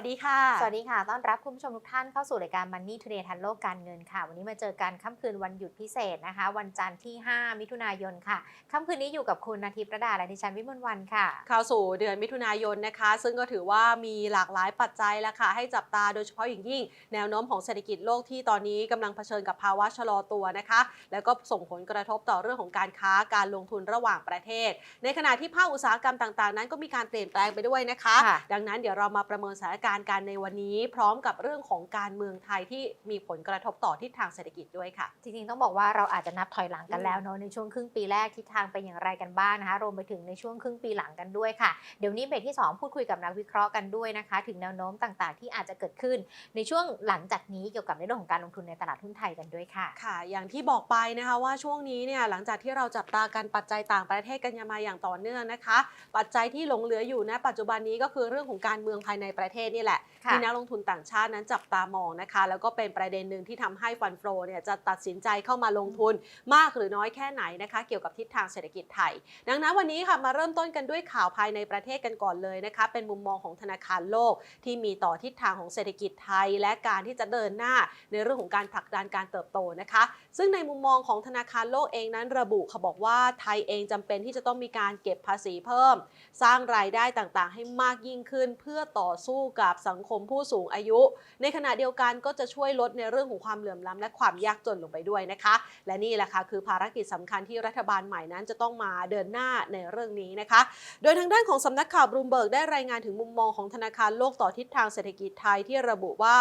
วัสดีค่ะ สวัสดีค่ะ ต้อนรับคุณผู้ชมทุกท่านเข้าสู่รายการ Money Today ทันโลกการเงินค่ะ วันนี้มาเจอกันค่ำคืนวันหยุดพิเศษนะคะ วันจันทร์ที่ 5 มิถุนายนค่ะ ค่ำคืนนี้อยู่กับคุณนาทิพย์ระดาและดิฉันวิมลวันค่ะ เข้าสู่เดือนมิถุนายนนะคะ ซึ่งก็ถือว่ามีหลากหลายปัจจัยแล้วค่ะ ให้จับตาโดยเฉพาะอย่างยิ่ง แนวโน้มของเศรษฐกิจโลกที่ตอนนี้กำลังเผชิญกับภาวะชะลอตัวนะคะ แล้วก็ส่งผลกระทบต่อเรื่องของการค้าการลงทุนระหว่างประเทศ ในขณะที่ภาคอุตสาหกรรมต่าง ๆ นั้นก็มีการเปลี่ยนแปลงไปด้วยนะคะค่ะดังนั้นเดี๋ยวเรามาประเมินสถานการณ์การในวันนี้ พร้อมกับเรื่องของการเมืองไทยที่มีผลกระทบต่อทิศทางเศรษฐกิจด้วยค่ะ จริงๆต้องบอกว่าเราอาจจะนับถอยหลังกันแล้วเนาะในช่วงครึ่งปีแรกทิศทางเป็นอย่างไรกันบ้างนะคะรวมไปถึงในช่วงครึ่งปีหลังกันด้วยค่ะ เดี๋ยวนี้เบรกที่ 2 พูดคุยกับนักวิเคราะห์กันด้วยนะคะ ถึงแนวโน้มต่างๆ ที่อาจจะเกิดขึ้น ในช่วงหลังจากนี้เกี่ยวกับในเรื่องของการลงทุนในตลาดหุ้นไทยกันด้วยค่ะ ค่ะ อย่างที่บอกไปนะคะว่าช่วงนี้เนี่ยหลังจากที่เราจับตาการปัจจัยต่างประเทศกันมาอย่างต่อเนื่องนะคะ ปัจจัยที่หลงเหลืออยู่ณปัจจุบันนี้ก็คือเรื่องของการเมืองภายในประเทศนี่แหละค่ะที่นักลงทุนต่างชาตินั้นจับตามองนะคะ แล้วก็เป็นประเด็นหนึ่งที่ทำให้ฟันโฟเนี่ยจะตัดสินใจเข้ามาลงทุนมากหรือน้อยแค่ไหนนะคะ เกี่ยวกับทิศทางเศรษฐกิจไทย ดังนั้นวันนี้ค่ะมาเริ่มต้นกันด้วยข่าวภายในประเทศกันก่อนเลยนะคะ เป็นมุมมองของธนาคารโลกที่มีต่อทิศทางของเศรษฐกิจไทย และการที่จะเดินหน้าในเรื่องของการผลักดันการเติบโตนะคะ ซึ่งในมุมมองของธนาคารโลกเองนั้นระบุเขาบอกว่าไทยเองจำเป็นที่จะต้องมีการเก็บภาษีเพิ่ม สร้างรายได้ต่างๆ ให้มากยิ่งขึ้น เพื่อต่อสู้กับสังคคมผู้สูงอายุ ในขณะเดียวกันก็จะช่วยลดในเรื่องของความเหลื่อมล้ำและความยากจนลงไปด้วยนะคะ และนี่แหละค่ะคือภารกิจสำคัญที่รัฐบาลใหม่นั้นจะต้องมาเดินหน้าในเรื่องนี้นะคะ โดยทางด้านของสำนักข่าวบลูมเบิร์กได้รายงานถึงมุมมองของธนาคารโลกต่อทิศทางเศรษฐกิจไทยที่ระบุว่า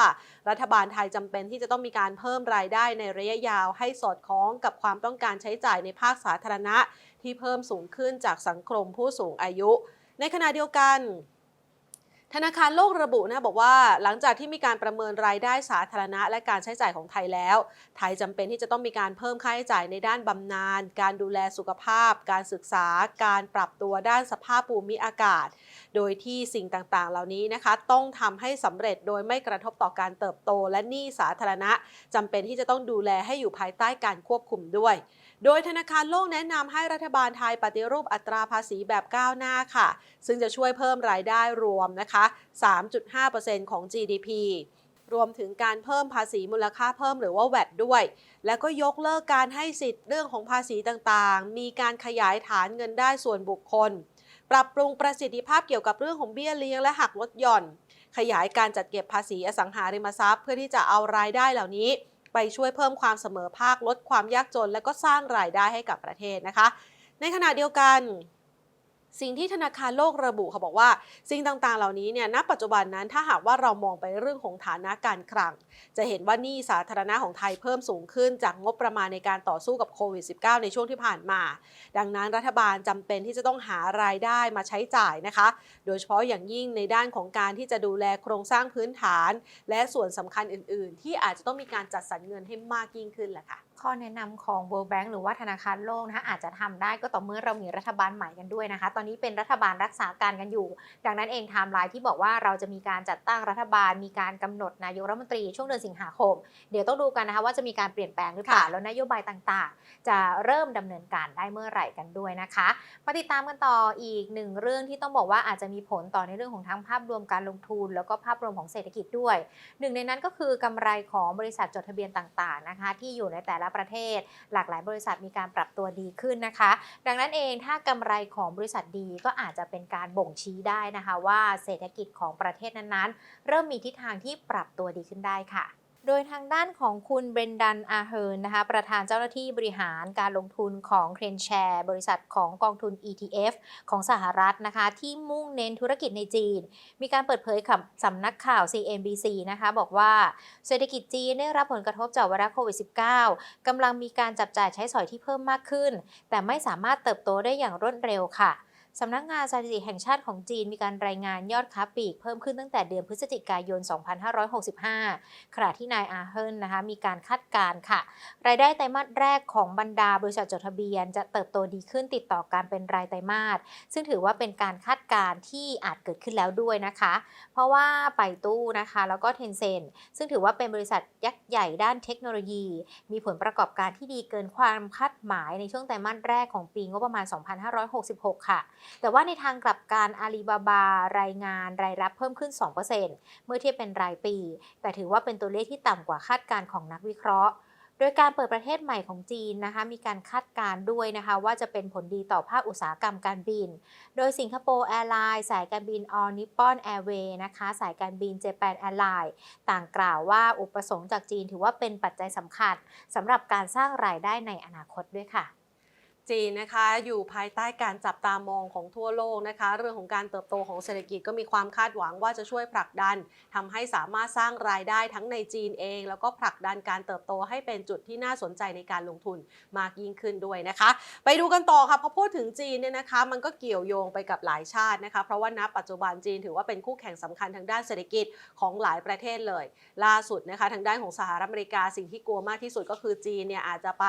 รัฐบาลไทยจำเป็นที่จะต้องมีการเพิ่มรายได้ในระยะยาว ให้สอดคล้องกับความต้องการใช้จ่ายในภาคสาธารณะ ที่เพิ่มสูงขึ้นจากสังคมผู้สูงอายุ ในขณะเดียวกัน ธนาคารโลกระบุนะบอกว่าหลังจากที่มีการประเมินรายได้สาธารณะ และการใช้จ่ายของไทยแล้ว ไทยจำเป็นที่จะต้องมีการเพิ่มค่าใช้จ่ายในด้านบำนาญ การดูแลสุขภาพ การศึกษา การปรับตัวด้านสภาพภูมิอากาศ โดยที่สิ่งต่างๆ เหล่านี้นะคะ ต้องทำให้สำเร็จโดยไม่กระทบต่อการเติบโต และหนี้สาธารณะจำเป็นที่จะต้องดูแลให้อยู่ภายใต้การควบคุมด้วย โดยธนาคารโลกแนะนำให้รัฐบาลไทยปฏิรูปอัตราภาษีแบบก้าวหน้าค่ะ ซึ่งจะช่วยเพิ่มรายได้รวมนะคะ 3.5%ของ GDP รวมถึงการเพิ่มภาษีมูลค่าเพิ่มหรือว่า VAT ด้วย แล้วก็ยกเลิกการให้สิทธิ์เรื่องของภาษีต่างๆ มีการขยายฐานเงินได้ส่วนบุคคล ปรับปรุงประสิทธิภาพเกี่ยวกับเรื่องของเบี้ยเลี้ยงและหักลดหย่อน ขยายการจัดเก็บภาษีอสังหาริมทรัพย์ เพื่อที่จะเอารายได้เหล่านี้ ไปช่วยเพิ่มความเสมอภาคลดความยากจน และก็สร้างรายได้ให้กับประเทศนะคะ ในขณะเดียวกัน สิ่งที่ธนาคารโลกระบุเขาบอกว่า สิ่งต่างๆ เหล่านี้เนี่ยณปัจจุบันนั้นถ้าหากว่าเรามองไปเรื่องของฐานะการคลัง จะเห็นว่านี้สาธารณะของไทยเพิ่มสูงขึ้นจากงบประมาณในการต่อสู้กับโควิด -19 ในช่วงที่ผ่านมา ดังนั้นรัฐบาลจำเป็นที่จะต้องหารายได้มาใช้จ่ายนะคะ โดยเฉพาะอย่างยิ่งในด้านของการที่จะดูแลโครงสร้างพื้นฐาน และส่วนสำคัญอื่น ๆ ที่อาจจะต้องมีการจัดสรรเงินให้มากยิ่งขึ้นแหละค่ะ ข้อแนะนำของ World Bank หรือว่าธนาคารโลกนะคะอาจจะทำได้ก็ต่อเมื่อเรามีรัฐบาลใหม่กันด้วยนะคะ ตอนนี้เป็นรัฐบาลรักษาการกันอยู่ ดังนั้นเองไทม์ไลน์ที่บอกว่าเราจะมีการจัดตั้งรัฐบาล มีการกำหนดนายกรัฐมนตรีช่วงเดือนสิงหาคม เดี๋ยวต้องดูกันนะคะว่าจะมีการเปลี่ยนแปลงหรือเปล่าแล้วนโยบายต่างๆ จะเริ่มดำเนินการได้เมื่อไหร่กันด้วยนะคะมาติดตามกันต่ออีกหนึ่งเรื่องที่ต้องบอกว่าอาจจะมีผลต่อในเรื่องของทั้งภาพรวมการลงทุน แล้วก็ภาพรวมของเศรษฐกิจด้วย หนึ่งในนั้นก็คือกำไรของบริษัทจดทะเบียนต่างๆนะคะที่อยู่ในแต่ละประเทศ หลากหลายบริษัทมีการปรับตัวดีขึ้นนะคะ ดังนั้นเองถ้ากำไรของบริษัทดีก็อาจจะเป็นการบ่งชี้ได้นะคะ ว่าเศรษฐกิจของประเทศนั้นๆ เริ่มมีทิศทางที่ปรับตัวดีขึ้นได้ค่ะ โดยทางด้านของคุณเบรนดันอาเฮิร์นนะคะประธานเจ้าหน้าที่บริหารการลงทุนของเครนแชร์ บริษัทของกองทุน ETF ของสหรัฐนะคะ ที่มุ่งเน้นธุรกิจในจีน มีการเปิดเผยกับสำนักข่าว CNBC นะคะ บอกว่าเศรษฐกิจจีนได้รับผลกระทบจากไวรัสโควิด -19 กำลังมีการจับจ่ายใช้สอยที่เพิ่มมากขึ้น แต่ไม่สามารถเติบโตได้อย่างรวดเร็วค่ะ สำนักงานสถิติแห่งชาติของจีนมีการรายงานยอดค้าปลีกเพิ่มขึ้นตั้งแต่เดือนพฤศจิกายน 2565 ขณะที่นายอาเฮิรนนะคะมีการคาดการณ์ค่ะ รายได้ไตรมาสแรกของบรรดาบริษัทจดทะเบียน จะเติบโตดีขึ้นติดต่อการเป็นรายไตรมาส ซึ่งถือว่าเป็นการคาดการณ์ที่อาจเกิดขึ้นแล้วด้วยนะคะ เพราะว่าไปตู้นะคะแล้วก็เทนเซนซึ่งถือว่าเป็นบริษัทยักษ์ใหญ่ด้านเทคโนโลยี มีผลประกอบการที่ดีเกินความคาดหมายในช่วงไตรมาสแรกของปีงบประมาณ 2566 ค่ะแต่ว่าในทางกลับการอาลีบาบารายงานรายรับเพิ่มขึ้น 2%เมื่อเทียบเป็นรายปี แต่ถือว่าเป็นตัวเลขที่ต่ำกว่าคาดการณ์ของนักวิเคราะห์โดยการเปิดประเทศใหม่ของจีนนะคะมีการคาดการณ์ด้วยนะคะว่าจะเป็นผลดีต่อภาคอุตสาหกรรมการบิน โดยสิงคโปร์แอร์ไลน์สายการบิน All Nippon Airways นะคะสายการบิน Japan Airlines ต่างกล่าวว่าอุปสงค์จากจีนถือว่าเป็นปัจจัยสำคัญสำหรับการสร้างรายได้ในอนาคตด้วยค่ะ จีนนะคะ อยู่ภายใต้การจับตามองของทั่วโลกนะคะ เรื่องของการเติบโตของเศรษฐกิจก็มีความคาดหวังว่าจะช่วยผลักดันทำให้สามารถสร้างรายได้ทั้งในจีนเอง แล้วก็ผลักดันการเติบโตให้เป็นจุดที่น่าสนใจในการลงทุนมากยิ่งขึ้นด้วยนะคะ ไปดูกันต่อค่ะพอพูดถึงจีนเนี่ยนะคะ มันก็เกี่ยวโยงไปกับหลายชาตินะคะ เพราะว่าณปัจจุบันจีนถือว่าเป็นคู่แข่งสำคัญทางด้านเศรษฐกิจของหลายประเทศเลย ล่าสุดนะคะทางด้านของสหรัฐอเมริกาสิ่งที่กลัวมากที่สุดก็คือจีนเนี่ยอาจจะไป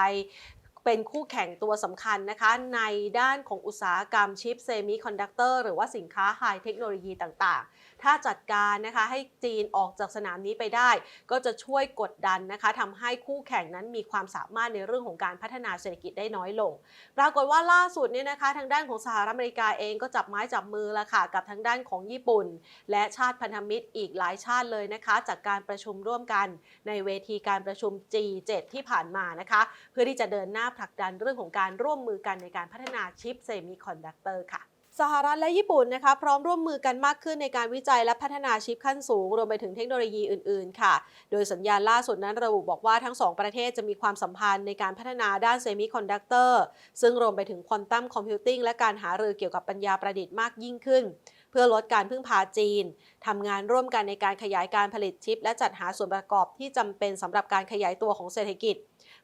เป็นคู่แข่งตัวสำคัญนะคะในด้านของอุตสาหกรรมชิปเซมิคอนดักเตอร์หรือว่าสินค้าไฮเทคโนโลยีต่างๆ ถ้าจัดการนะคะให้จีนออกจากสนามนี้ไปได้ ก็จะช่วยกดดันนะคะทำให้คู่แข่งนั้นมีความสามารถในเรื่องของการพัฒนาเศรษฐกิจได้น้อยลง ปรากฏว่าล่าสุดเนี่ยนะคะ ทางด้านของสหรัฐอเมริกาเองก็จับไม้จับมือละค่ะกับทางด้านของญี่ปุ่น และชาติพันธมิตรอีกหลายชาติเลยนะคะ จากการประชุมร่วมกันในเวทีการประชุม G7 ที่ผ่านมานะคะ เพื่อที่จะเดินหน้าผลักดันเรื่องของการร่วมมือกันในการพัฒนาชิปเซมิคอนดักเตอร์ค่ะ สหรัฐและญี่ปุ่นนะคะพร้อมร่วมมือกันมากขึ้นในการวิจัยและพัฒนาชิปขั้นสูง รวมไปถึงเทคโนโลยีอื่น ๆ ค่ะ โดยสัญญาณล่าสุดนั้นระบุบอกว่าทั้งสองประเทศจะมีความสัมพันธ์ในการพัฒนาด้านเซมิคอนดักเตอร์ซึ่งรวมไปถึงควอนตัมคอมพิวติ้งและการหารือเกี่ยวกับปัญญาประดิษฐ์มากยิ่งขึ้น เพื่อลดการพึ่งพาจีนทำงานร่วมกันในการขยายการผลิตชิป และจัดหาส่วนประกอบที่จำเป็นสำหรับการขยายตัวของเศรษฐกิจ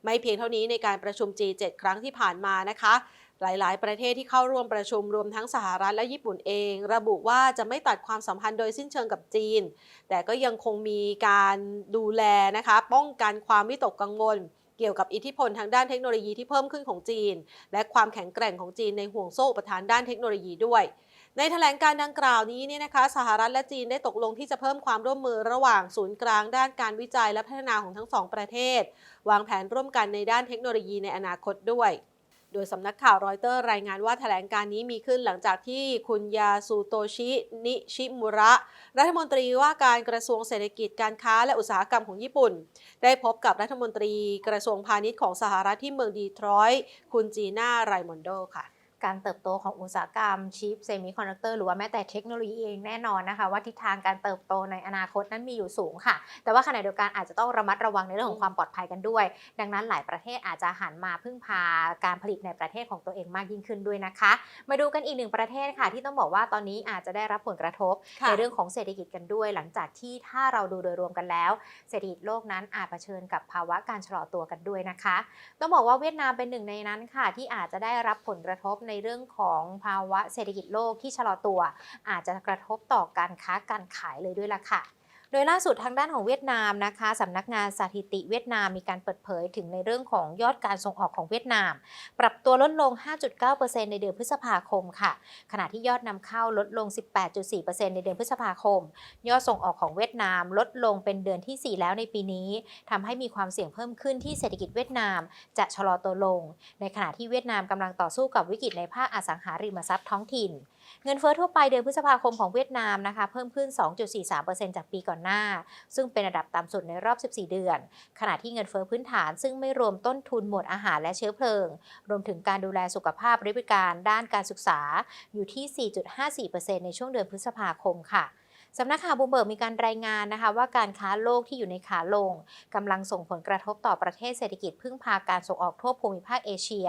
ไม่เพียงเท่านี้ในการประชุม G7 ครั้งที่ผ่านมานะคะ หลาย ๆ ประเทศที่เข้าร่วมประชุมรวมทั้งสหรัฐและญี่ปุ่นเอง ระบุว่าจะไม่ตัดความสัมพันธ์โดยสิ้นเชิงกับจีน แต่ก็ยังคงมีการดูแลนะคะป้องกันความวิตกกังวลเกี่ยวกับอิทธิพลทางด้านเทคโนโลยีที่เพิ่มขึ้นของจีน และความแข็งแกร่งของจีนในห่วงโซ่อุปทานด้านเทคโนโลยีด้วย ในแถลงการดังกล่าวนี้เนี่ยนะคะสหรัฐและจีนได้ตกลงที่จะเพิ่มความร่วมมือระหว่างศูนย์กลางด้านการวิจัยและพัฒนาของทั้งสองประเทศ วางแผนร่วมกันในด้านเทคโนโลยีในอนาคตด้วย โดยสำนักข่าวรอยเตอร์รายงานว่าแถลงการนี้มีขึ้นหลังจากที่คุณยาสุโตชินิชิมุระ รัฐมนตรีว่าการกระทรวงเศรษฐกิจการค้าและอุตสาหกรรมของญี่ปุ่น ได้พบกับรัฐมนตรีกระทรวงพาณิชย์ของสหรัฐที่เมืองดีทรอยต์คุณจีน่าไรมอนโดค่ะ การเติบโตของอุตสาหกรรมชิปเซมิคอนดักเตอร์หรือว่าแม้แต่เทคโนโลยีเองแน่นอนนะคะ ว่าทิศทางการเติบโตในอนาคตนั้นมีอยู่สูงค่ะ แต่ว่าขณะเดียวกันอาจจะต้องระมัดระวังในเรื่องของความปลอดภัยกันด้วย ดังนั้นหลายประเทศอาจจะหันมาพึ่งพาการผลิตในประเทศของตัวเองมากยิ่งขึ้นด้วยนะคะ มาดูกันอีกหนึ่งประเทศค่ะ ที่ต้องบอกว่าตอนนี้อาจจะได้รับผลกระทบค่ะในเรื่องของเศรษฐกิจกันด้วย หลังจากที่ถ้าเราดูโดยรวมกันแล้ว เศรษฐกิจโลกนั้นอาจเผชิญกับภาวะการชะลอตัวกันด้วยนะคะ ต้องบอกว่าเวียดนามเป็นหนึ่งในนั้นค่ะ ที่อาจจะได้รับผลกระทบในเรื่องของภาวะเศรษฐกิจโลกที่ชะลอตัว อาจจะกระทบต่อการค้าการขายเลยด้วยล่ะค่ะ โดยล่าสุดทางด้านของเวียดนามนะคะสำนักงานสถิติเวียดนามมีการเปิดเผยถึงในเรื่องของยอดการส่งออกของเวียดนาม ปรับตัวลดลง 5.9%ในเดือนพฤษภาคมค่ะ ขณะที่ยอดนำเข้าลดลง 18.4%ในเดือนพฤษภาคม ยอดส่งออกของเวียดนามลดลงเป็นเดือนที่ 4 แล้วในปีนี้ทำให้มีความเสี่ยงเพิ่มขึ้นที่เศรษฐกิจเวียดนาม จะชะลอตัวลง ในขณะที่เวียดนามกำลังต่อสู้กับวิกฤตในภาคอสังหาริมทรัพย์ท้องถิ่น เงินเฟ้อทั่วไปเดือนพฤษภาคมของเวียดนามนะคะเพิ่มขึ้น 2.43%จากปีก่อนหน้า ซึ่งเป็นระดับต่ำสุดในรอบ 14 เดือน ขณะที่เงินเฟ้อพื้นฐานซึ่งไม่รวมต้นทุนหมวดอาหารและเชื้อเพลิง รวมถึงการดูแลสุขภาพบริการด้านการศึกษาอยู่ที่ 4.54%ในช่วงเดือนพฤษภาคมค่ะ สำนักข่าวบูมเบิร์กมีการรายงานนะคะว่าการค้าโลกที่อยู่ในขาลงกำลังส่งผลกระทบต่อประเทศเศรษฐกิจพึ่งพาการส่งออกทั่วภูมิภาคเอเชีย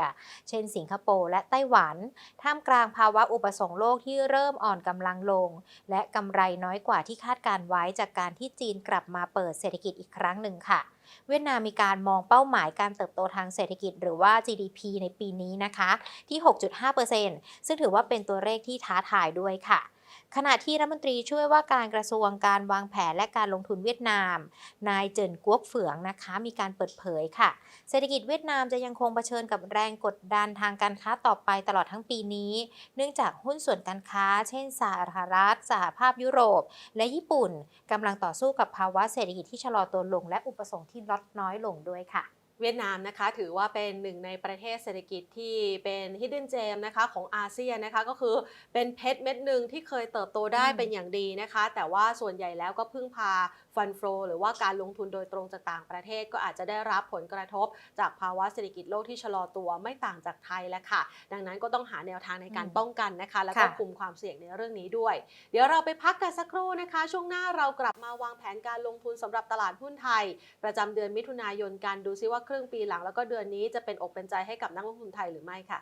เช่นสิงคโปร์และไต้หวัน ท่ามกลางภาวะอุปสงค์โลกที่เริ่มอ่อนกำลังลง และกำไรน้อยกว่าที่คาดการไว้จากการที่จีนกลับมาเปิดเศรษฐกิจอีกครั้งหนึ่งค่ะเวียดนามมีการมองเป้าหมายการเติบโตทางเศรษฐกิจหรือว่า GDP ในปีนี้นะคะ ที่ 6.5%ซึ่งถือว่าเป็นตัวเลขที่ท้าทายด้วยค่ะ ขณะที่รัฐมนตรีช่วยว่าการกระทรวงการวางแผนและการลงทุนเวียดนาม นายเจินกวกเฝืองนะคะ มีการเปิดเผยค่ะ เศรษฐกิจเวียดนามจะยังคงเผชิญกับแรงกดดันทางการค้าต่อไปตลอดทั้งปีนี้ เนื่องจากหุ้นส่วนการค้า เช่นสหรัฐสหภาพยุโรป และญี่ปุ่นกำลังต่อสู้กับภาวะเศรษฐกิจที่ชะลอตัวลง และอุปสงค์ที่ลดน้อยลงด้วยค่ะ เวียดนามนะคะถือว่าเป็นหนึ่งในประเทศเศรษฐกิจที่เป็น hidden gem นะคะของอาเซียนนะคะก็คือเป็นเพชรเม็ดหนึ่งที่เคยเติบโตได้อืมเป็นอย่างดีนะคะ แต่ว่าส่วนใหญ่แล้วก็พึ่งพา ฟันโฟหรือว่าการลงทุนโดยตรงจากต่างประเทศ ก็อาจจะได้รับผลกระทบ จากภาวะเศรษฐกิจโลกที่ชะลอตัวไม่ต่างจากไทยแล้วค่ะ ดังนั้นก็ต้องหาแนวทางในการอืมป้องกันนะคะ แล้วก็ค่ะคุมความเสี่ยงในเรื่องนี้ด้วย เดี๋ยวเราไปพักกันสักครู่นะคะ ช่วงหน้าเรากลับมาวางแผนการลงทุนสำหรับตลาดหุ้นไทย ประจำเดือนมิถุนายนกันดูซิว่าครึ่งปีหลังแล้วก็เดือนนี้จะเป็นอกเป็นใจให้กับนักลงทุนไทยหรือไม่ค่ะ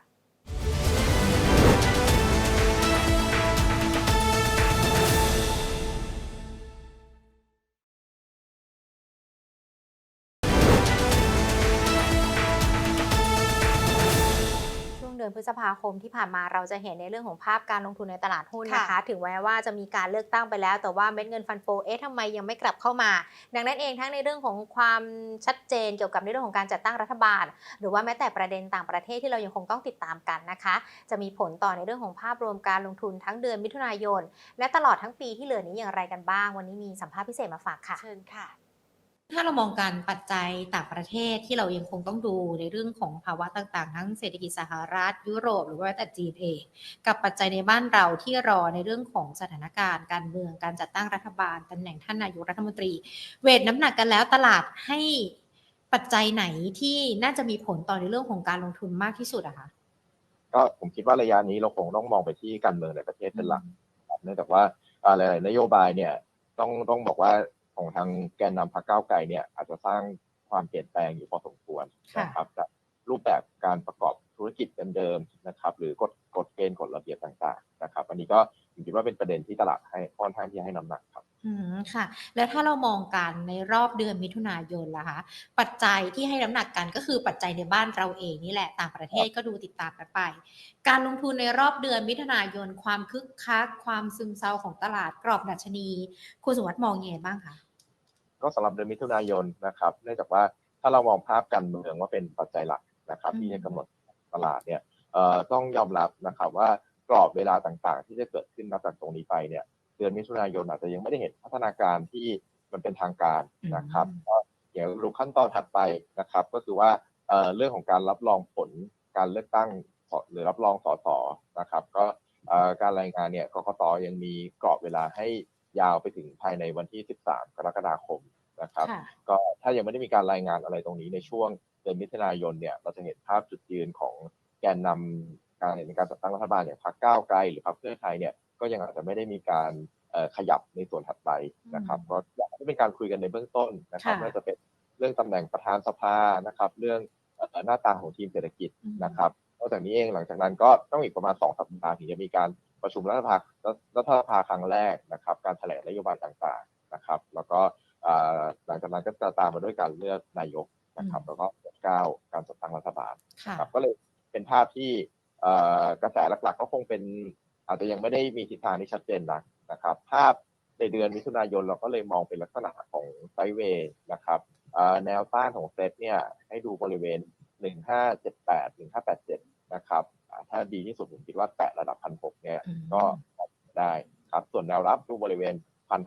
ดือนพฤษภาคมที่ผ่านมาเราจะเห็นในเรื่องของภาพการลงทุนในตลาดหุ้นนะคะค่ะถึงแม้ว่าจะมีการเลือกตั้งไปแล้ว แต่ว่าเม็ดเงินฟันโฟเอ๊ะทำไมยังไม่กลับเข้ามา ดังนั้นเองทั้งในเรื่องของความชัดเจนเกี่ยวกับในเรื่องของการจัดตั้งรัฐบาล หรือว่าแม้แต่ประเด็นต่างประเทศที่เรายังคงต้องติดตามกันนะคะ จะมีผลต่อในเรื่องของภาพรวมการลงทุนทั้งเดือนมิถุนายน และตลอดทั้งปีที่เหลือนี้อย่างไรกันบ้าง วันนี้มีสัมภาษณ์พิเศษมาฝากค่ะเชิญค่ะ ถ้าเรามองการปัจจัยต่างประเทศที่เรายังคงต้องดูในเรื่องของภาวะต่างๆ ทั้งเศรษฐกิจสหรัฐ ยุโรปหรือว่าแต่จีนเอง กับปัจจัยในบ้านเราที่รอในเรื่องของสถานการณ์ การเมืองการจัดตั้งรัฐบาลตำแหน่งท่านนายกรัฐมนตรี เวทน้ำหนักกันแล้วตลาดให้ปัจจัยไหนที่น่าจะมีผลต่อในเรื่องของการลงทุนมากที่สุดอะคะก็ผมคิดว่าระยะนี้เราคงต้องมองไปที่การเมืองในประเทศเป็นหลักเนื่องจากว่าหลาย ๆ นโยบายเนี่ยต้องต้องบอกว่า ของทางแกนนำพรรคก้าวไกลเนี่ยอาจจะสร้างความเปลี่ยนแปลงอยู่พอสมควรค่ะนะครับจากรูปแบบการประกอบธุรกิจเดิมๆนะครับ หรือกฎกฎเกณฑ์กฎระเบียบต่างๆนะครับ อันนี้ก็ผมคิดว่าเป็นประเด็นที่ตลาดให้ค่อนข้างที่จะให้น้ำหนักครับอืมค่ะ แล้วถ้าเรามองกันในรอบเดือนมิถุนายนล่ะคะปัจจัยที่ให้น้ำหนักกันก็คือปัจจัยในบ้านเราเองนี่แหละต่างประเทศก็ดูติดตามกันไป การลงทุนในรอบเดือนมิถุนายนความคึกคักความซึมเซาของตลาดกรอบดัชนี คุณสุวัสด์มองยังไงบ้างคะ ก็สำหรับเดือนมิถุนายนนะครับ เนื่องจากว่าถ้าเรามองภาพการเมืองว่าเป็นปัจจัยหลักนะครับอืมที่จะกำหนดตลาดเนี่ยเอ่อต้องยอมรับนะครับว่ากรอบเวลาต่างๆ ที่จะเกิดขึ้นนับจากตรงนี้ไปเนี่ยเดือนมิถุนายนอาจจะยังไม่ได้เห็นพัฒนาการที่มันเป็นทางการนะครับก็เดี๋ยวดูขั้นตอนถัดไปนะครับ ก็คือว่าเอ่อเรื่องของการรับรองผลการเลือกตั้งสหรือรับรองสสนะครับ ก็เอ่อการรายงานเนี่ยกกตยังมีกรอบเวลาให้ยาวไปถึงภายในวันที่ 13 กรกฎาคม นะครับค่ะก็ถ้ายังไม่ได้มีการรายงานอะไรตรงนี้ในช่วงเดือนมิถุนายนเนี่ยเราจะเห็นภาพจุดยืนของแกนนำการในการจัดตั้งรัฐบาลอย่างพรรคก้าวไกลหรือพรรคเพื่อไทยเนี่ยก็ยังอาจจะไม่ได้มีการเอ่อขยับในส่วนถัดไปนะครับอืมก็อยากให้เป็นการคุยกันในเบื้องต้นนะครับค่ะไม่ว่าจะเป็นเรื่องตำแหน่งประธานสภานะครับ เรื่องเอ่อหน้าตาของทีมเศรษฐกิจอืมนะครับนอกจากนี้เองหลังจากนั้นก็ต้องอีกประมาณสองสัปดาห์ถึงจะมีการประชุมรัฐสภารัฐสภาครั้งแรกนะครับ การแถลงนโยบายต่างๆนะครับ แล้วก็เอ่อ หลังจากนั้นก็จะตามมาด้วยการเลือกนายกนะครับ แล้วก็ก้าวการจัดตั้งรัฐบาลค่ะครับก็เลยเป็นภาพที่เอ่อกระแสหลักๆ ก็คงเป็นอาจจะยังไม่ได้มีทิศทางที่ชัดเจนนักนะครับ ภาพในเดือนมิถุนายนเราก็เลยมองเป็นลักษณะของไซด์เวย์นะครับเอ่อแนวต้านของเซตเนี่ยให้ดูบริเวณ 1578 1587 นะครับอ่าถ้าดีที่สุดผมคิดว่าแตะระดับ1,600เนี่ยอืมก็ได้ครับ ส่วนแนวรับดูบริเวณ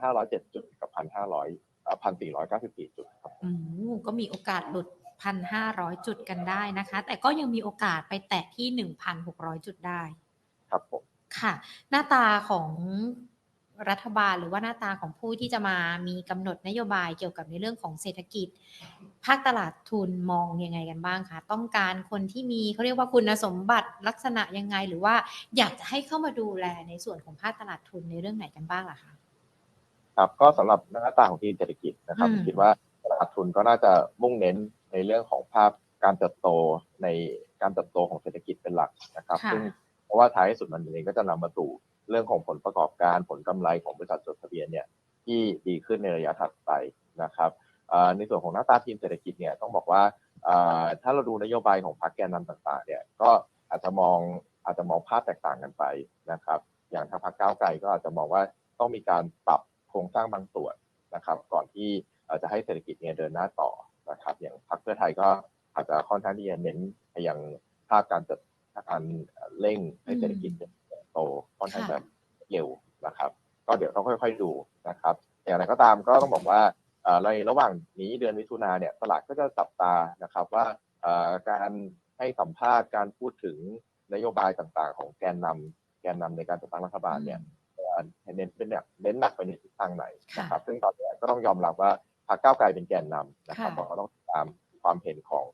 1,507 จุดกับ 1,500 เอ่อ1,494จุดครับอืมก็มีโอกาสหลุดพันห้าร้อยจุดกันได้นะคะ แต่ก็ยังมีโอกาสไปแตะที่หนึ่งพันหกร้อยจุดได้ ครับผมค่ะ หน้าตาของรัฐบาลหรือว่าหน้าตาของผู้ที่จะมามีกำหนดนโยบายเกี่ยวกับในเรื่องของเศรษฐกิจ ภาคตลาดทุนมองยังไงกันบ้างคะต้องการคนที่มีเขาเรียกว่าคุณสมบัติลักษณะยังไง หรือว่าอยากจะให้เข้ามาดูแลในส่วนของภาคตลาดทุนในเรื่องไหนกันบ้างล่ะคะ ครับก็สำหรับหน้าตาของทีมเศรษฐกิจนะครับอืมผมคิดว่าตลาดทุนก็น่าจะมุ่งเน้นในเรื่องของภาพการเติบโตในการเติบโตของเศรษฐกิจเป็นหลักนะครับค่ะซึ่งเพราะว่าท้ายที่สุดมันเองก็จะนำมาสู่เรื่องของผลประกอบการผลกำไรของบริษัทจดทะเบียนเนี่ยที่ดีขึ้นในระยะถัดไปนะครับเอ่อในส่วนของหน้าตาทีมเศรษฐกิจเนี่ยต้องบอกว่าเอ่อถ้าเราดูนโยบายของพรรคแกนนำต่างๆเนี่ยก็อาจจะมองอาจจะมองภาพแตกต่างกันไปนะครับ อย่างทางพรรคก้าวไกลก็อาจจะมองว่าต้องมีการปรับ โครงสร้างบางส่วนนะครับ ก่อนที่จะให้เศรษฐกิจเนี่ยเดินหน้าต่อนะครับ อย่างพรรคเพื่อไทยก็อาจจะค่อนข้างที่จะเน้นไปยังภาพการจัดการเร่งให้เศรษฐกิจเติบโตค่อนข้างแบบเร็วนะครับ ก็เดี๋ยวต้องค่อย ๆดูนะครับอย่างไรก็ตามก็ต้องบอกว่าในระหว่างนี้เดือนมิถุนาเนี่ยตลาดก็จะจับตานะครับว่าการให้สัมภาษณ์การพูดถึงนโยบายต่างๆ ของแกนนำแกนนำในการจัดตั้งรัฐบาลเนี่ย เอ่อเน้นเป็นเนี่ยเน้นหนักไปในทิศทางไหนนะครับซึ่งตอนนี้ก็ต้องยอมรับว่าพรรคก้าวไกลเป็นแกนนำนะครับค่ะเราก็ต้องติดตามความเห็นของ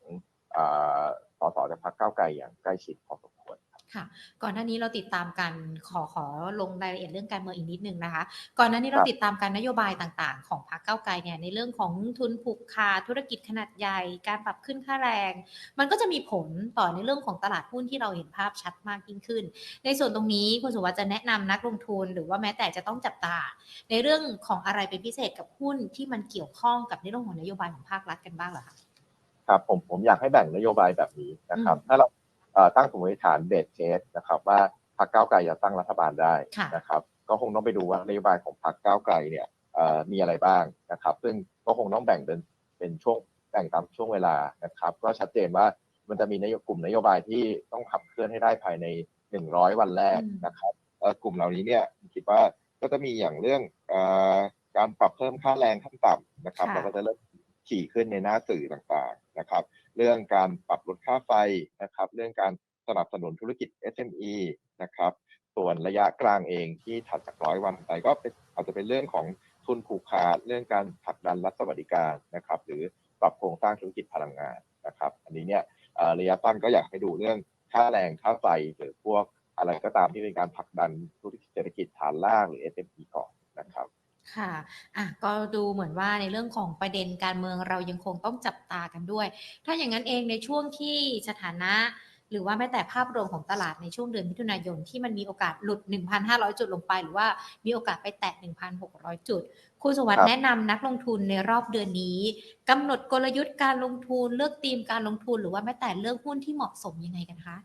เอ่อสสจากพรรคก้าวไกลอย่างใกล้ชิดพอสมควร ค่ะ ก่อนหน้านี้เราติดตามกันขอขอลงรายละเอียดเรื่องการเมืองอีกนิดนึงนะคะ ก่อนหน้านี้เราครับติดตามการนโยบายต่างๆ ของพรรคก้าวไกลเนี่ยในเรื่องของทุนผูกขาดธุรกิจขนาดใหญ่ การปรับขึ้นค่าแรง มันก็จะมีผลต่อในเรื่องของตลาดหุ้นที่เราเห็นภาพชัดมากยิ่งขึ้น ในส่วนตรงนี้คุณสุวัสดิ์จะแนะนำนักลงทุน หรือว่าแม้แต่จะต้องจับตา ในเรื่องของอะไรเป็นพิเศษกับหุ้นที่มันเกี่ยวข้องกับในเรื่องของนโยบายของภาครัฐกันบ้างเหรอคะครับผมผมอยากให้แบ่งนโยบายแบบนี้นะครับ ถ้าเราเอ่อ ตั้งสมมติฐานเบสเคสนะครับ ว่าพรรคก้าวไกลจะตั้งรัฐบาลได้ค่ะนะครับ ก็คงต้องไปดูว่านโยบายของพรรคก้าวไกลเนี่ยเอ่อมีอะไรบ้างนะครับ ซึ่งก็คงต้องแบ่งเป็นเป็นช่วงแบ่งตามช่วงเวลานะครับ ก็ชัดเจนว่ามันจะมีนโยกลุ่มนโยบายที่ต้องขับเคลื่อนให้ได้ภายใน 100 วันแรกนะครับเอ่อกลุ่มเหล่านี้เนี่ยคิดว่าก็จะมีอย่างเรื่องเอ่อการปรับเพิ่มค่าแรงขั้นต่ำนะครับค่ะเราก็จะเริ่มขี่ขึ้นในหน้าสื่อต่างๆนะครับ เรื่องการปรับลดค่าไฟนะครับ เรื่องการสนับสนุนธุรกิจ SME นะครับ ส่วนระยะกลางเองที่ถัดจากร้อยวันไปก็เป็นอาจจะเป็นเรื่องของทุนผูกขาด เรื่องการผลักดันรัฐสวัสดิการนะครับ หรือปรับโครงสร้างธุรกิจพลังงานนะครับ อันนี้เนี่ยระยะสั้นก็อยากให้ดูเรื่องค่าแรงค่าไฟหรือพวกอะไรก็ตามที่เป็นการผลักดันธุรกิจเศรษฐกิจฐานล่างหรือ SME ก่อนนะครับ ค่ะ อะ ก็ดูเหมือนว่าในเรื่องของประเด็นการเมืองเรายังคงต้องจับตากันด้วย ถ้าอย่างนั้นเองในช่วงที่สถานะ หรือว่าแม้แต่ภาพรวมของตลาดในช่วงเดือนมิถุนายนที่มันมีโอกาสหลุด 1,500 จุดลงไป หรือว่ามีโอกาสไปแตะ 1,600 จุด คุณสวัสดิ์แนะนำนักลงทุนในรอบเดือนนี้กำหนดกลยุทธ์การลงทุนเลือกธีมการลงทุน หรือว่าแม้แต่เลือกหุ้นที่เหมาะสมยังไงกันคะ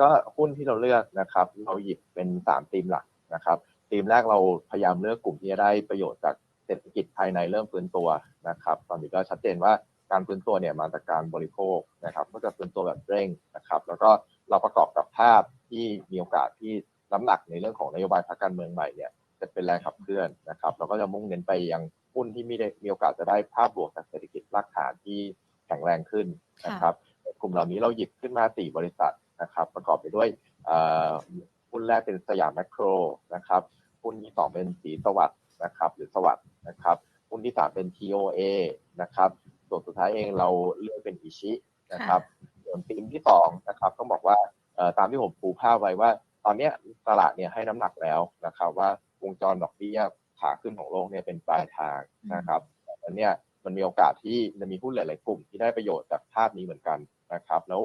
ก็หุ้นที่เราเลือกนะครับ เราหยิบเป็นสามธีมหลักนะครับ ธีมแรกเราพยายามเลือกกลุ่มที่จะได้ประโยชน์จากเศรษฐกิจภายในเริ่มฟื้นตัวนะครับ ตอนนี้ก็ชัดเจนว่าการฟื้นตัวเนี่ยมาจากการบริโภคนะครับก็จะฟื้นตัวแบบเร่งนะครับ แล้วก็เราประกอบกับภาพที่มีโอกาสที่น้ำหนักในเรื่องของนโยบายพรรคการเมืองใหม่เนี่ยจะเป็นแรงขับเคลื่อนนะครับ เราก็จะมุ่งเน้นไปยังหุ้นที่มีได้มีโอกาสจะได้ภาพบวกจากเศรษฐกิจรากฐานที่แข็งแรงขึ้นนะครับ กลุ่มเหล่านี้เราหยิบขึ้นมา4บริษัทนะครับ ประกอบไปด้วย หุ้นแรกเป็นสยามแมคโครนะครับหุ้นที่สองเป็นสีสวัสด์นะครับ หรือสวัสด์นะครับหุ้นที่สามเป็น TOA นะครับ ส่วนสุดท้ายเองเราเลือกเป็นอิชินะครับส่วนธีมที่สองนะครับต้องบอกว่าตามที่ผมปูภาพไว้ว่า ตอนนี้ตลาดเนี่ยให้น้ำหนักแล้วนะครับ ว่าวงจรดอกเบี้ยขาขึ้นของโลกเนี่ยเป็นปลายทางนะครับอันเนี้ยมันมีโอกาสที่จะมีหุ้นหลาย ๆ กลุ่มที่ได้ประโยชน์จากภาพนี้เหมือนกันนะครับ แล้ว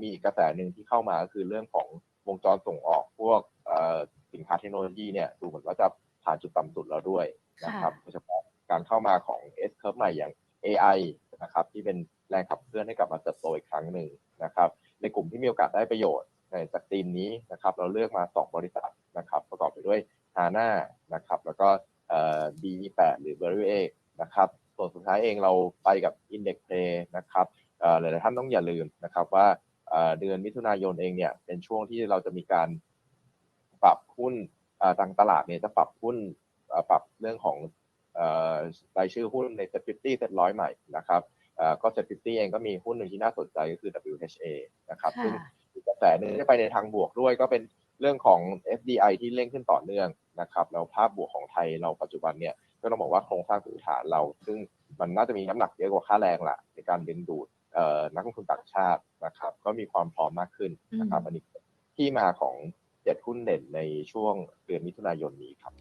มีอีกกระแสหนึ่งที่เข้ามาก็คือเรื่องของ วงจรส่งออกพวกเอ่อสินค้าเทคโนโลยีเนี่ยดูเหมือนว่าจะผ่านจุดต่ำสุดแล้วด้วยนะครับโดยเฉพาะการเข้ามาของ S curve ใหม่อย่าง AI นะครับที่เป็นแรงขับเคลื่อนให้กลับมาเติบโตอีกครั้งหนึ่งนะครับในกลุ่มที่มีโอกาสได้ประโยชน์ในจากทีมนี้นะครับเราเลือกมา 2 บริษัทนะครับประกอบไปด้วย HANA นะครับแล้วก็เอ่อ B8 หรือ b e r r y นะครับส่วนสุดท้ายเองเราไปกับ Index Play นะครับเอ่อหลายๆท่านต้องอย่าลืมนะครับว่า เอ่อเดือนมิถุนายนเองเนี่ยเป็นช่วงที่เราจะมีการปรับหุ้นเอ่อทางตลาดเนี่ยจะปรับหุ้นเอ่อปรับเรื่องของเอ่อรายชื่อหุ้นใน Set 50 Set 100ใหม่นะครับเอ่อก็เซ็ตฟิฟตี้เองก็มีหุ้นหนึ่งที่น่าสนใจก็คือ WHA นะครับซึ่งอีกกระแสหนึ่งที่ไปในทางบวกด้วยก็เป็นเรื่องของ FDI ที่เร่งขึ้นต่อเนื่องนะครับแล้วภาพบวกของไทยเราปัจจุบันเนี่ยก็ต้องบอกว่าโครงสร้างพื้นฐานเรา ซึ่งมันน่าจะมีน้ำหนักเยอะกว่าค่าแรงละในการดึงดูดเอ่อ นักลงทุนต่างชาตินะครับ ก็มีความพร้อมมากขึ้นนะครับอันนี้ที่มาของเจ็ดหุ้นเด่นในช่วงเดือนมิถุนายนนี้ครับ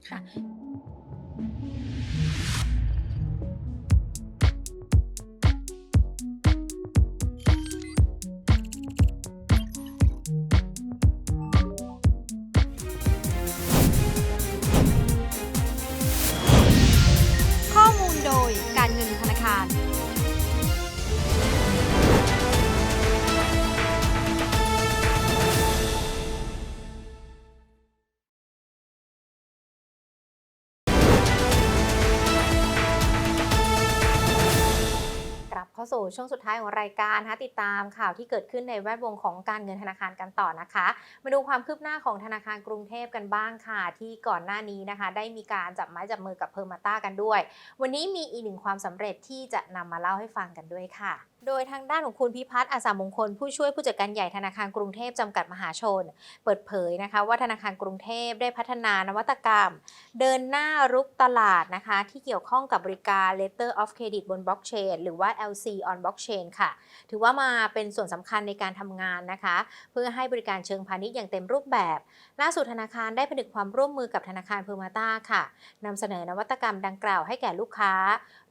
าสู่ช่วงสุดท้ายของรายการนะคะติดตามข่าวที่เกิดขึ้นในแวดวงของการเงินธนาคารกันต่อนะคะ มาดูความคืบหน้าของธนาคารกรุงเทพกันบ้างค่ะ ที่ก่อนหน้านี้นะคะ ได้มีการจับไม้จับมือกับเพอร์มาต้ากันด้วย วันนี้มีอีกหนึ่งความสำเร็จที่จะนำมาเล่าให้ฟังกันด้วยค่ะ โดยทางด้านของคุณพิพัฒน์อาสามงคล ผู้ช่วยผู้จัดการใหญ่ธนาคารกรุงเทพจำกัดมหาชน เปิดเผยนะคะว่าธนาคารกรุงเทพได้พัฒนานวัตกรรม เดินหน้ารุกตลาดนะคะ ที่เกี่ยวข้องกับบริการ Letter of Credit บนบล็อกเชนหรือว่า LC on blockchain ค่ะ ถือว่ามาเป็นส่วนสำคัญในการทำงานนะคะ เพื่อให้บริการเชิงพาณิชย์อย่างเต็มรูปแบบ ล่าสุดธนาคารได้ผนึกความร่วมมือกับธนาคารเพอร์มาตาค่ะนำเสนอนวัตกรรมดังกล่าวให้แก่ลูกค้า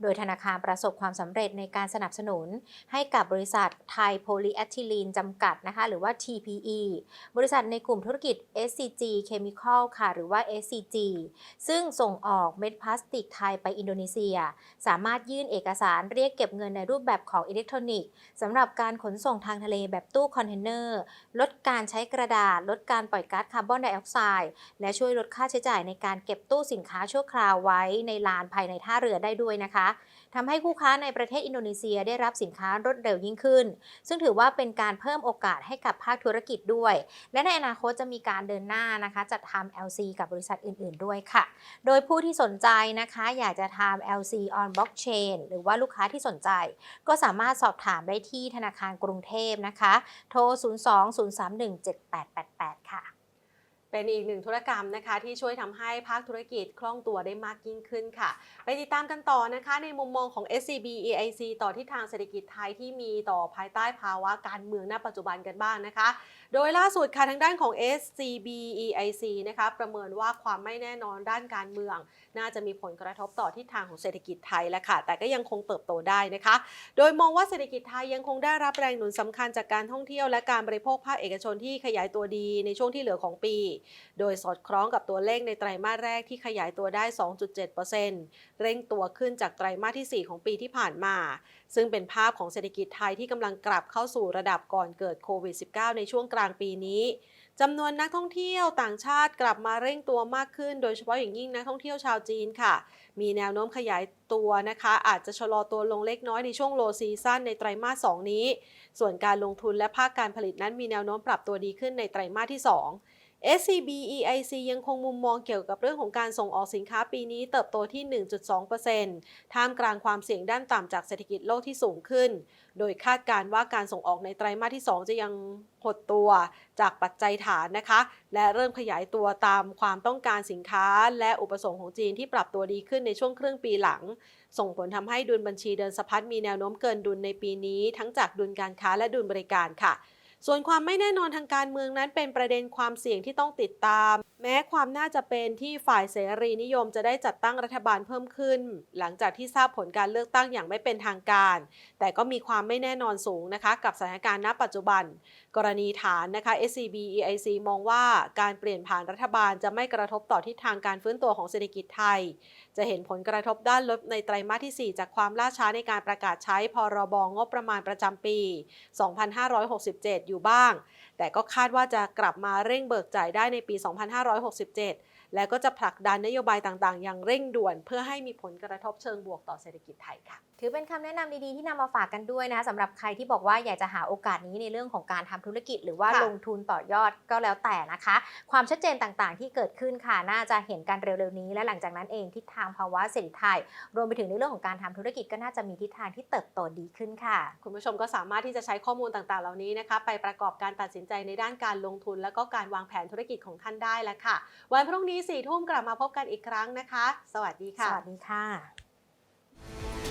โดยธนาคารประสบความสำเร็จในการสนับสนุนให้กับบริษัทไทยโพลีแอทิลีนจำกัดนะคะหรือว่า TPE บริษัทในกลุ่มธุรกิจ SCG Chemical ค่ะหรือว่า SCG ซึ่งส่งออกเม็ดพลาสติกไทยไปอินโดนีเซีย สามารถยื่นเอกสารเรียกเก็บเงินในรูปแบบของอิเล็กทรอนิกส์สำหรับการขนส่งทางทะเลแบบตู้คอนเทนเนอร์ลดการใช้กระดาษ ลดการปล่อยก๊าซคาร์บอนไดออกไซด์และช่วยลดค่าใช้จ่ายในการเก็บตู้สินค้าชั่วคราวไว้ในลานภายในท่าเรือได้ด้วยนะคะ ทำให้คู่ค้าในประเทศอินโดนีเซียได้รับสินค้ารวดเร็วยิ่งขึ้น ซึ่งถือว่าเป็นการเพิ่มโอกาสให้กับภาคธุรกิจด้วย และในอนาคตจะมีการเดินหน้านะคะจัดทำ LC กับบริษัทอื่น ๆ ด้วยค่ะ โดยผู้ที่สนใจนะคะอยากจะทำ LC on blockchain หรือว่าลูกค้าที่สนใจ ก็สามารถสอบถามได้ที่ธนาคารกรุงเทพนะคะ โทร 02-031-7888 ค่ะ เป็นอีกหนึ่งธุรกรรมนะคะ ที่ช่วยทำให้ภาคธุรกิจคล่องตัวได้มากยิ่งขึ้นค่ะ ไปติดตามกันต่อนะคะในมุมมองของ SCB EIC ต่อทิศทางเศรษฐกิจไทยที่มีต่อภายใต้ภาวะการเมืองณปัจจุบันกันบ้างนะคะ โดยล่าสุดค่ะทางด้านของ SCB EIC นะคะประเมินว่าความไม่แน่นอนด้านการเมือง น่าจะมีผลกระทบต่อทิศทางของเศรษฐกิจไทยแหละค่ะ แต่ก็ยังคงเติบโตได้นะคะ โดยมองว่าเศรษฐกิจไทยยังคงได้รับแรงหนุนสำคัญจากการท่องเที่ยวและการบริโภคภาคเอกชนที่ขยายตัวดีในช่วงที่เหลือของปี โดยสอดคล้องกับตัวเลขในไตรมาสแรกที่ขยายตัวได้ 2.7%เร่งตัวขึ้นจากไตรมาสที่ 4 ของปีที่ผ่านมา ซึ่งเป็นภาพของเศรษฐกิจไทยที่กำลังกลับเข้าสู่ระดับก่อนเกิดโควิด -19 ในช่วงกลางปีนี้จำนวนนักท่องเที่ยวต่างชาติกลับมาเร่งตัวมากขึ้น โดยเฉพาะอย่างยิ่งนักท่องเที่ยวชาวจีนค่ะ มีแนวโน้มขยายตัวนะคะ อาจจะชะลอตัวลงเล็กน้อยในช่วงโลซีซั่นในไตรมาส 2 นี้ ส่วนการลงทุนและภาคการผลิตนั้นมีแนวโน้มปรับตัวดีขึ้นในไตรมาสที่ 2 SCB EIC ยังคงมุมมองเกี่ยวกับเรื่องของการส่งออกสินค้าปีนี้เติบโตที่ 1.2%ท่ามกลางความเสี่ยงด้านต่ำจากเศรษฐกิจโลกที่สูงขึ้น โดยคาดการว่าการส่งออกในไตรมาสที่ 2 จะยังหดตัวจากปัจจัยฐานนะคะ และเริ่มขยายตัวตามความต้องการสินค้า และอุปสงค์ของจีนที่ปรับตัวดีขึ้นในช่วงครึ่งปีหลัง ส่งผลทำให้ดุลบัญชีเดินสะพัดมีแนวโน้มเกินดุลในปีนี้ ทั้งจากดุลการค้าและดุลบริการค่ะ ส่วนความไม่แน่นอนทางการเมืองนั้นเป็นประเด็นความเสี่ยงที่ต้องติดตาม แม้ความน่าจะเป็นที่ฝ่ายเสรีนิยมจะได้จัดตั้งรัฐบาลเพิ่มขึ้น หลังจากที่ทราบผลการเลือกตั้งอย่างไม่เป็นทางการ แต่ก็มีความไม่แน่นอนสูงนะคะ กับสถานการณ์ณปัจจุบัน กรณีฐานนะคะ SCB EIC มองว่าการเปลี่ยนผ่านรัฐบาลจะไม่กระทบต่อทิศทางการฟื้นตัวของเศรษฐกิจไทย จะเห็นผลกระทบด้านลบในไตรมาสที่ 4 จากความล่าช้าในการประกาศใช้พรบงบประมาณประจำปี 2567 อยู่บ้าง แต่ก็คาดว่าจะกลับมาเร่งเบิกจ่ายได้ในปี 2567 และก็จะผลักดันนโยบายต่างๆ อย่างเร่งด่วน เพื่อให้มีผลกระทบเชิงบวกต่อเศรษฐกิจไทยค่ะ ถือเป็นคำแนะนำดีๆที่นำมาฝากกันด้วยนะคะสำหรับใครที่บอกว่าอยากจะหาโอกาสนี้ในเรื่องของการทำธุรกิจ หรือว่าค่ะลงทุนต่อยอดก็แล้วแต่นะคะ ความชัดเจนต่างๆ ที่เกิดขึ้นค่ะน่าจะเห็นกันเร็วๆนี้ และหลังจากนั้นเองทิศทางภาวะเศรษฐกิจไทย รวมไปถึงในเรื่องของการทำธุรกิจก็น่าจะมีทิศทางที่เติบโตดีขึ้นค่ะ คุณผู้ชมก็สามารถที่จะใช้ข้อมูลต่างๆ เหล่านี้นะคะ ไปประกอบการตัดสินใจในด้านการลงทุน แล้วก็การวางแผนธุรกิจของท่านได้แล้วค่ะ วันพรุ่งนี้4ี่ทุ่มกลับมาพบกันอีกครั้งนะคะ สวัสดีค่ะ สวัสดีค่ะ